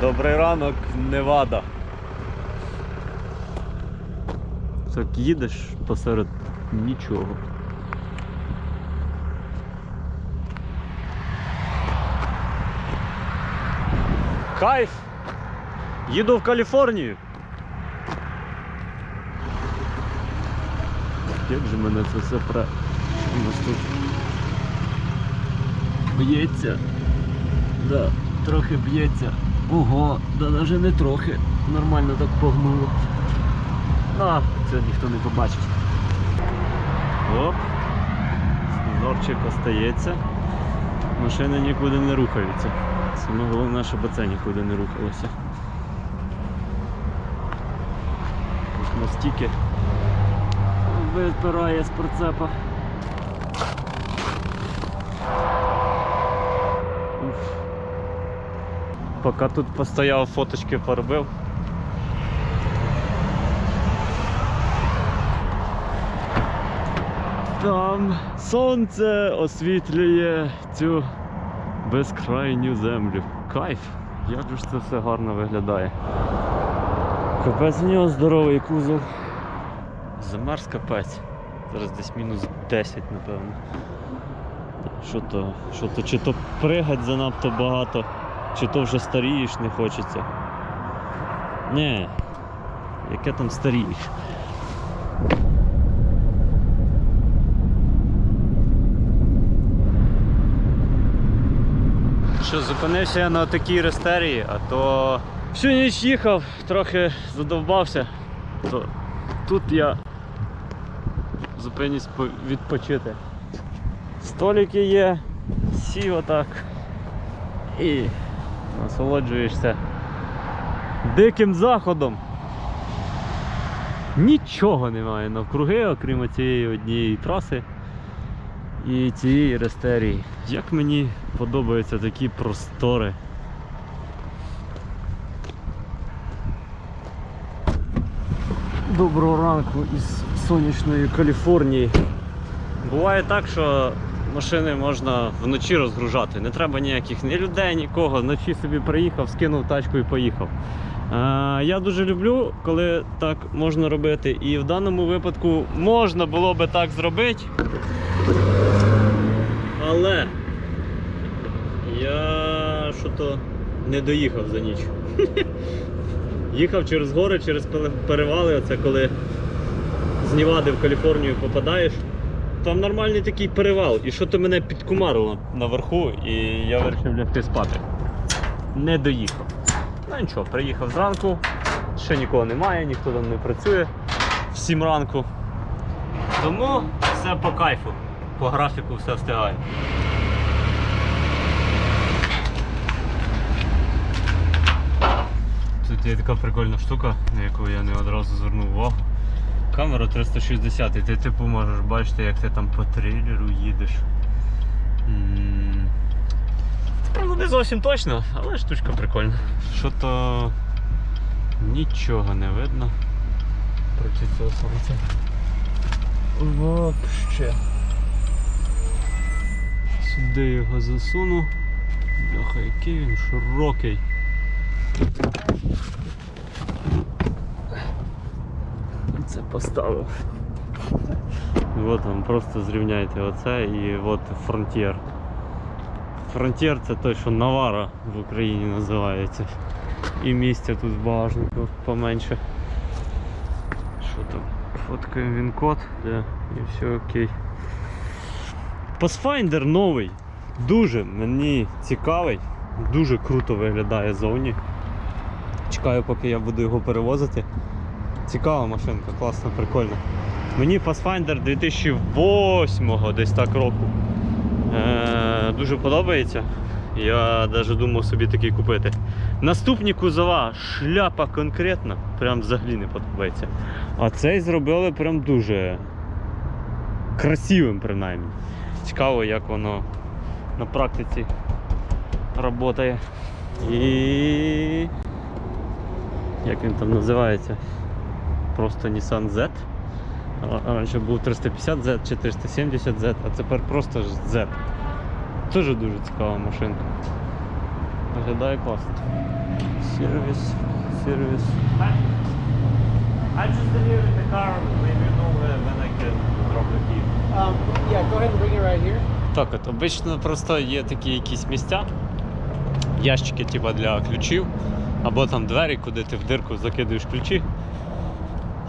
Добрий ранок, Невада. Так їдеш посеред нічого. Кайф! Їду в Каліфорнію. Як же мене це все пре. Що у нас тут? Б'ється. Да, трохи б'ється. Ого, да навіть не трохи. Нормально так погнуло. А, це ніхто не побачить. Оп. Зорчик остається. Машини нікуди не рухаються. Саме головне, щоб це нікуди не рухалося. Тут настільки випирає з прицепа. Поки тут постояв, фоточки поробив. Там сонце освітлює цю безкрайню землю. Кайф! Як же ж це все гарно виглядає. Капець у нього здоровий кузов. Замерз капець. Зараз десь мінус 10, напевно. Що то, що то, чи то пригать занадто багато, чи то вже старієш не хочеться. Ні, яке там старієш. Що, зупинився я на такій рестерії, а то всю ніч їхав, трохи задовбався, то тут я зупинюсь відпочити. Столики є, сів отак і насолоджуєшся диким заходом. Нічого немає навкруги, окрім цієї однієї траси і цієї рестерії. Як мені подобаються такі простори. Доброго ранку із сонячної Каліфорнії. Буває так, що машини можна вночі розгружати. Не треба ніяких ні людей, нікого. Вночі собі приїхав, скинув тачку і поїхав. Е, я дуже люблю, коли так можна робити. І в даному випадку можна було би так зробити. Але я що то не доїхав за ніч. Їхав через гори, через перевали, оце коли з Нівади в Каліфорнію попадаєш. Там нормальний такий перевал, і що то мене підкумарило наверху, і я вирішив лягти спати. Не доїхав. Ну нічого, приїхав зранку, ще нікого немає, ніхто там не працює в 7 ранку. Тому все по кайфу, по графіку все встигаю. Тут є така прикольна штука, на яку я не одразу звернув увагу. Камера 360, і ти типу можеш бачити, як ти там по трейлеру їдеш. Правда не зовсім точно, але штучка прикольна. Що то нічого не видно проти цього сонця. Вообще. Сюди його засуну. Бляха, який він широкий. Це поставив. От вам просто зрівняйте оце і от фронтір. Фронтір це той, що Навара в Україні називається. І місця тут в багажнику поменше. Що там? Фоткаємо він код, де, і все окей. Pathfinder новий. Дуже мені цікавий, дуже круто виглядає зовні. Чекаю, поки я буду його перевозити. Цікава машинка, класна, прикольна. Мені Pathfinder 2008 десь так року. Е, дуже подобається. Я навіть думав собі такий купити. Наступні кузова, шляпа конкретна, прям взагалі не подобається. А цей зробили прям дуже красивим, принаймні. Цікаво, як воно на практиці працює. І як він там називається? Просто Nissan Z. Раніше був 350Z чи 370Z, а тепер просто Z. Теж дуже цікава машинка. Виглядає класно. Сервіс, сервіс. I just delivered the car, maybe you know when I can drop the key. Um, yeah, go ahead and bring it right here. Так, от обично просто є такі якісь місця, ящики типа для ключів, або там двері, куди ти в дирку закидуєш ключі.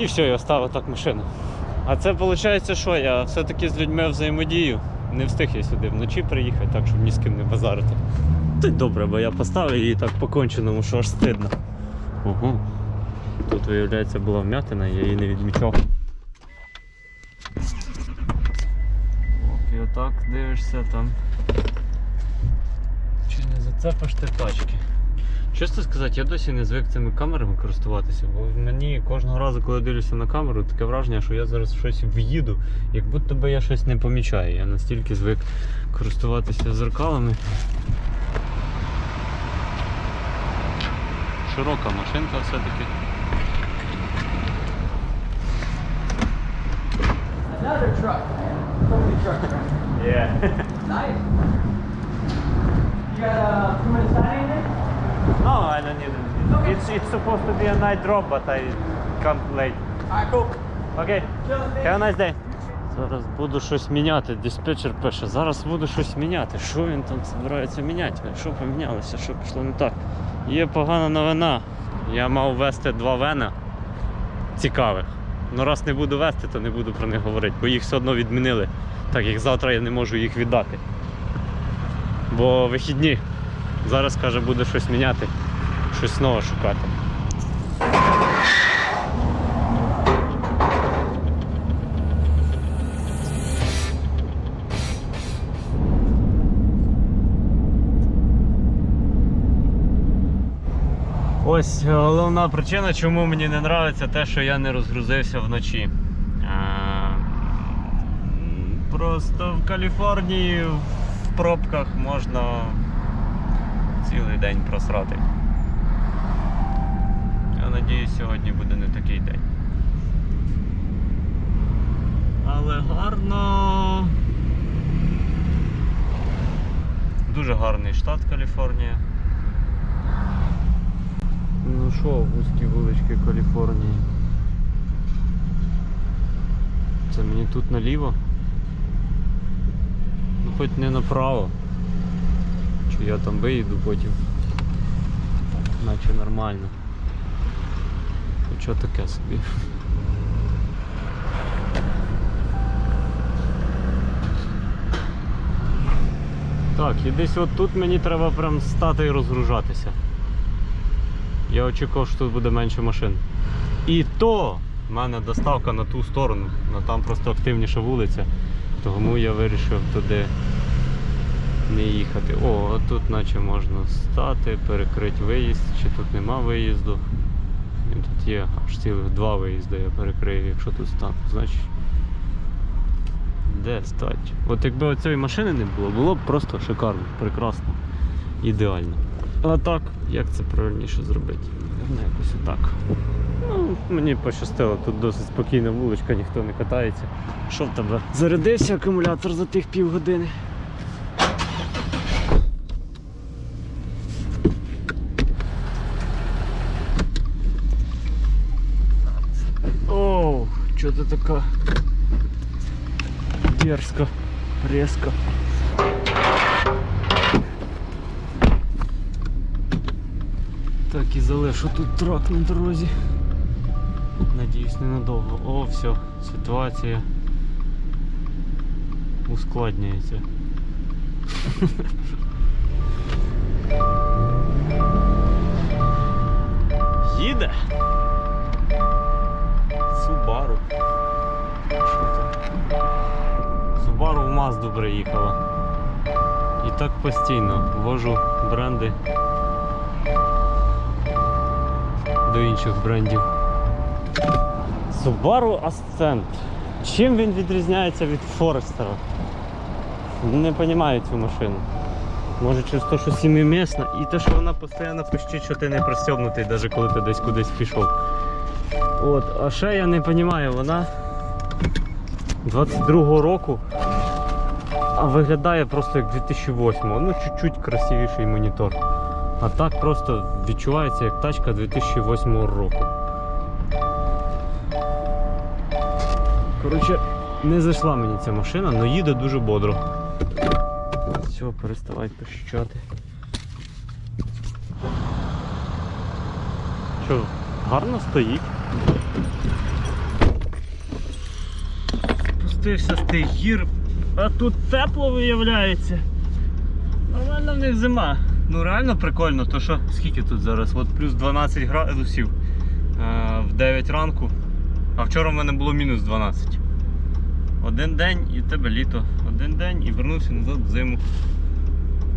І все, і оставив так машину. А це виходить, що я все-таки з людьми взаємодію. Не встиг я сюди вночі приїхати, так щоб ні з ким не базарити. Та й добре, бо я поставив її так по-конченому, що аж стидно. Ого. Тут, виявляється, була вмятина, я її не відмічав. І отак дивишся там. Чи не зацепиш ти тачки? Чесно сказати, я досі не звик цими камерами користуватися, бо мені кожного разу, коли дивлюся на камеру, таке враження, що я зараз в щось в'їду, як будто би я щось не помічаю. Я настільки звик користуватися зеркалами. Широка машинка все-таки. Another truck. Yeah. Nice. You got uh, two minutes time It's, it's supposed to be a night drop, but I come late. Alright, cool. Окей. Chilling, Have a nice day. Зараз буду щось міняти. Диспетчер пише, зараз буду щось міняти. Що він там збирається міняти? Що помінялося? Що пішло не так? Є погана новина. Я мав вести два вена цікавих. Ну раз не буду вести, то не буду про них говорити, бо їх все одно відмінили. Так як завтра я не можу їх віддати. Бо вихідні. Зараз каже, буде щось міняти, щось нове шукати. Ось е, головна причина, чому мені не подобається те, що я не розгрузився вночі. Е, Просто в Каліфорнії в пробках можна цілий день просрати. Надіюсь, сьогодні буде не такий день. Але гарно. Дуже гарний штат Каліфорнія. Ну що, вузькі вулички Каліфорнії. Це мені тут наліво? Ну хоч не направо. Чи я там виїду потім. Наче нормально. Хоча таке собі. Так, і десь от тут мені треба прям стати і розгружатися. Я очікував, що тут буде менше машин. І то в мене доставка на ту сторону, на там просто активніша вулиця. Тому я вирішив туди не їхати. О, тут наче можна стати, перекрити виїзд, чи тут нема виїзду. І тут є аж цілих два виїзди, я перекрию, якщо тут стану. Значить. Де стать? От якби оцієї машини не було, було б просто шикарно, прекрасно, ідеально. А так, як це правильніше зробити? Наверно, якось отак. Ну, мені пощастило, тут досить спокійна вуличка, ніхто не катається. Що в тебе? Зарядився акумулятор за тих півгодини. Оу, що ти така дерзко, резко. Так і залишу тут трак на дорозі. Надіюсь, ненадовго. О, все, ситуація ускладнюється. Їде. Субару. Subaru в Мазду приїхала. І так постійно вожу бренди до інших брендів. Subaru Ascent. Чим він відрізняється від Forester? Не розумію цю машину. Може через те, що сімимісна і те, що вона постійно пищить, що ти не пристебнутий, навіть коли ти десь кудись пішов. От, а ще я не розумію, вона 22-го року, а виглядає просто як 2008 Ну, чуть-чуть красивіший монітор. А так просто відчувається як тачка 2008 року. Коротше, не зайшла мені ця машина, але їде дуже бодро. Все, переставай пищати. Що, гарно стоїть? Спустився з тих гір, а тут тепло виявляється. Нормально в них зима. Ну реально прикольно, то що скільки тут зараз? От плюс 12 градусів е, в 9 ранку. А вчора в мене було мінус 12. Один день і тебе літо. Один день і вернувся назад в зиму.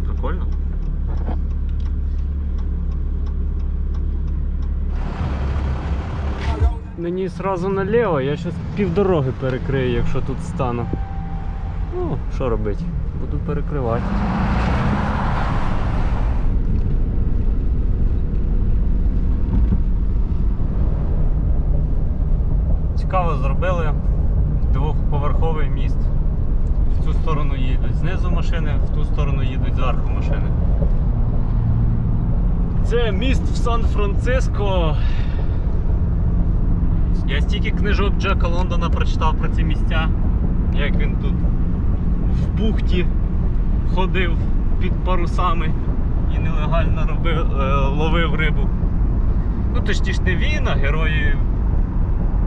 Прикольно. Мені одразу наліво, я зараз півдороги перекрию, якщо тут стану. Ну, що робити? Буду перекривати. Цікаво зробили. Двохповерховий міст. В цю сторону їдуть знизу машини, в ту сторону їдуть зверху машини. Це міст в Сан-Франциско. Я стільки книжок Джека Лондона прочитав про ці місця, як він тут в бухті ходив під парусами і нелегально робив, е, ловив рибу. Ну, точніше не він, а герої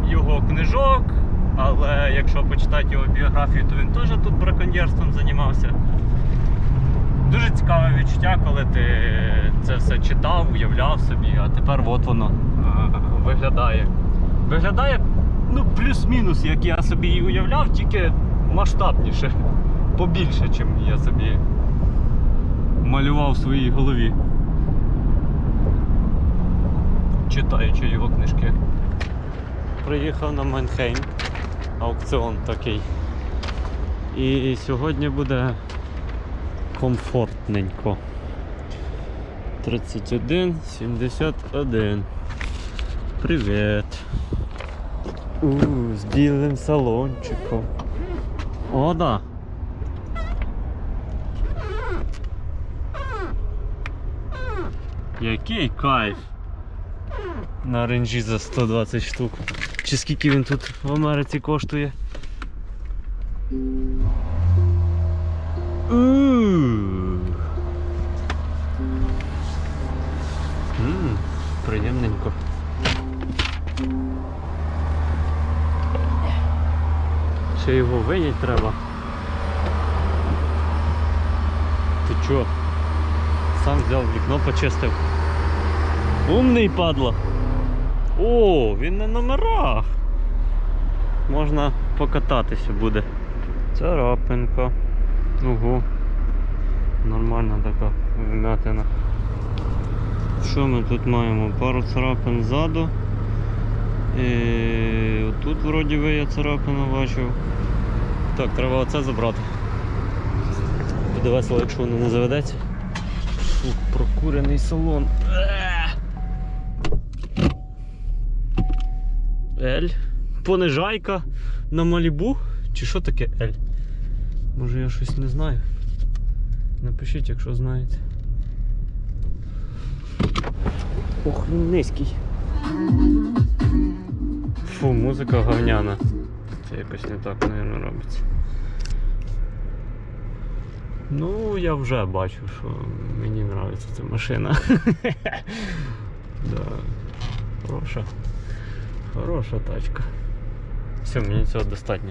його книжок. Але якщо почитати його біографію, то він теж тут браконьєрством займався. Дуже цікаве відчуття, коли ти це все читав, уявляв собі, а тепер от воно е, виглядає. Виглядає ну, плюс-мінус, як я собі і уявляв, тільки масштабніше, побільше, чим я собі малював в своїй голові. Читаючи його книжки. Приїхав на Манхейм, аукціон такий. І сьогодні буде комфортненько. 31, 71. Привіт. У, з білим салончиком. О, да. Який кайф. На ренжі за 120 штук. Чи скільки він тут в Америці коштує? М, Приємненько. Ще його винять треба. Ти чо? Сам взяв вікно почистив. Умний падла. О, він на номерах. Можна покататися буде. Царапинка. Ого. Нормальна така вмятина. Що ми тут маємо? Пару царапин ззаду. І тут вроді би я царапину бачив. Так, треба оце забрати. Буде весело, якщо воно не заведеться. Фух, прокурений салон. Ель. Понижайка на Малібу? Чи що таке Ель? Може я щось не знаю. Напишіть, якщо знаєте. Ох, він низький. Фу, музика говняна. Це якось не так, мабуть, робиться. Ну, я вже бачу, що мені подобається ця машина. да. Хороша. Хороша тачка. Все, мені цього достатньо.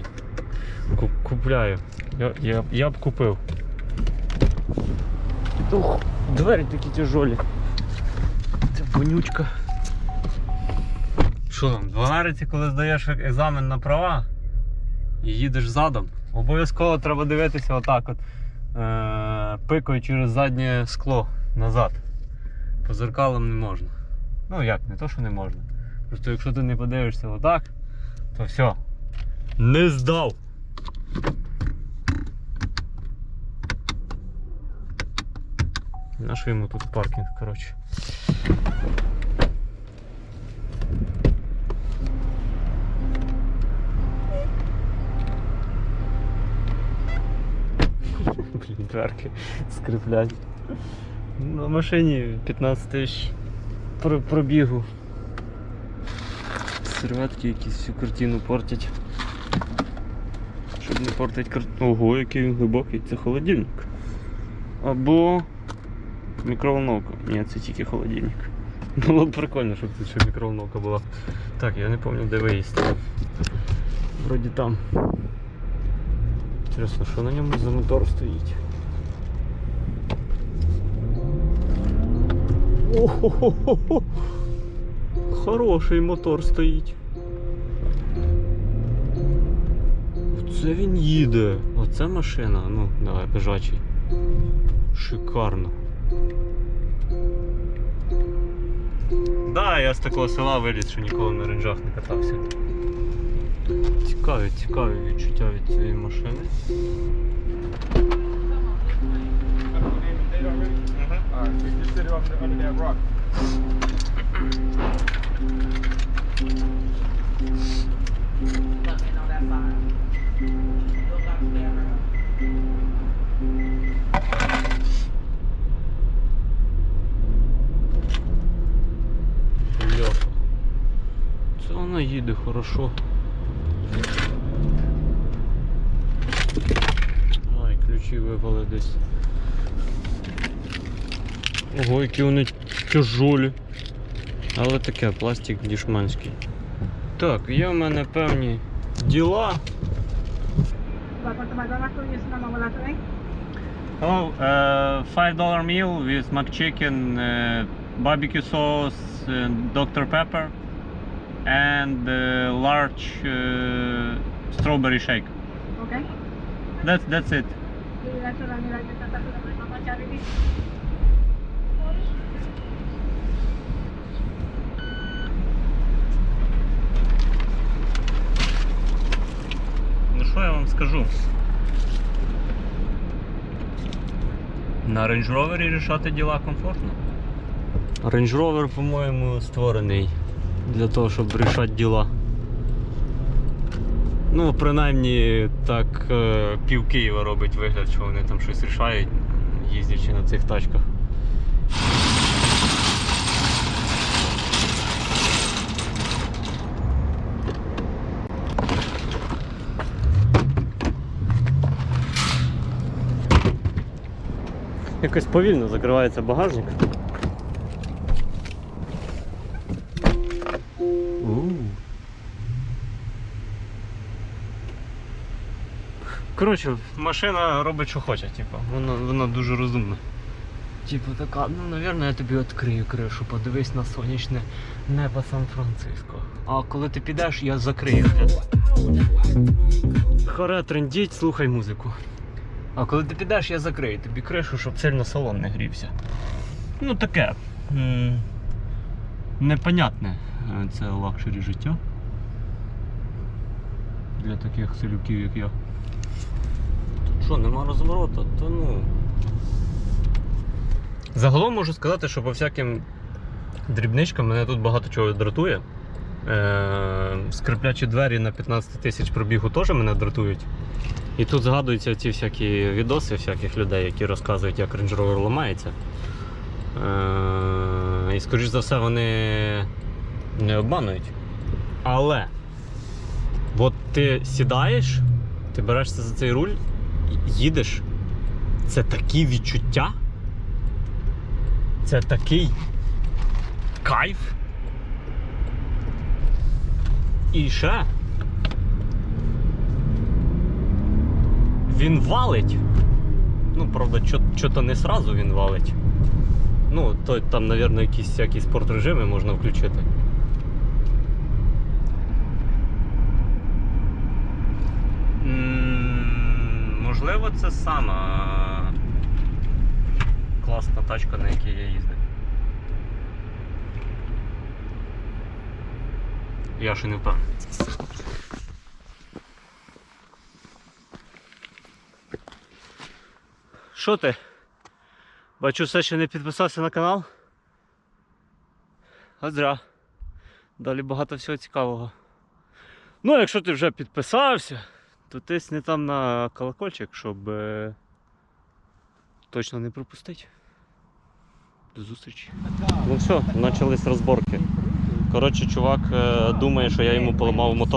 Ку- Купляю. Я, я, я б купив. Ух, двері такі тяжолі. Це вонючка. Що там, в Америці, коли здаєш екзамен на права і їдеш задом, обов'язково треба дивитися отак от. Е- пикою через заднє скло назад. По зеркалам не можна. Ну як, не то, що не можна. Просто якщо ти не подивишся отак, то все. Не здав. Нащо йому тут паркінг, коротше. Блін, дверки скриплять. На машині 15 тисяч про- пробігу. Серветки якісь всю картину портять. Щоб не портить картину. Ого, який він глибокий, це холодильник. Або мікроволновка. Ні, це тільки холодильник. Було б прикольно, щоб тут ще мікроволновка була. Так, я не пам'ятаю, де виїзд. Вроді там. Інтересно, що на ньому за мотор стоїть? О-хо-хо-хо! Хороший мотор стоїть. Оце він їде. Оце машина. Ну, давай, бежачий. Шикарно. Да, я з такого села виліз, що ніколи на ренджах не катався. Цікаві, цікаві відчуття від цієї машини. Це вона їде хорошо. Ай, ключі випали десь. Ого, які вони тяжолі. Але таке, пластик дішманський. Так, є в мене певні діла. Hello, uh, five dollar meal with McChicken, uh, barbecue sauce, uh, Dr Pepper, and uh, large uh, strawberry shake. Oke. That's that's it. Ну що я вам скажу? На Range Rover рішати діла комфортно. Range Rover, по-моєму, створений для того, щоб рішати діла. Ну, принаймні, так е, пів Києва робить вигляд, що вони там щось рішають, їздячи на цих тачках. Якось повільно закривається багажник. Коротше, машина робить, що хоче, типу. Вона, вона дуже розумна. Типу така, ну, напевно, я тобі відкрию кришу, подивись на сонячне небо Сан-Франциско. А коли ти підеш, я закрию. Харе трендіть, слухай музику. А коли ти підеш, я закрию тобі кришу, щоб сильно салон не грівся. Ну таке. м, Непонятне е, це лакшері життя. Для таких селюків, як я. Що, нема розворота, то ну. Загалом можу сказати, що по всяким дрібничкам мене тут багато чого дратує. Е, скриплячі двері на 15 тисяч пробігу теж мене дратують. І тут згадуються ці всякі відоси всяких людей, які розказують, як Range Rover ламається. Е, і, скоріш за все, вони не обманують. Але от ти сідаєш, ти берешся за цей руль, їдеш. Це такі відчуття. Це такий кайф. І ще. Він валить. Ну, правда, що-то не сразу він валить. Ну, то там, мабуть, якісь всякі спортрежими можна включити. М, Можливо, це сама класна тачка, на якій я їздив. Я ще не впевнений. Що ти? Бачу, все ще не підписався на канал. А зря. Далі багато всього цікавого. Ну, якщо ти вже підписався, то тисни там на колокольчик, щоб е, точно не пропустити. До зустрічі. Ну все, почались розборки. Коротше, чувак е, думає, що я йому поламав мотор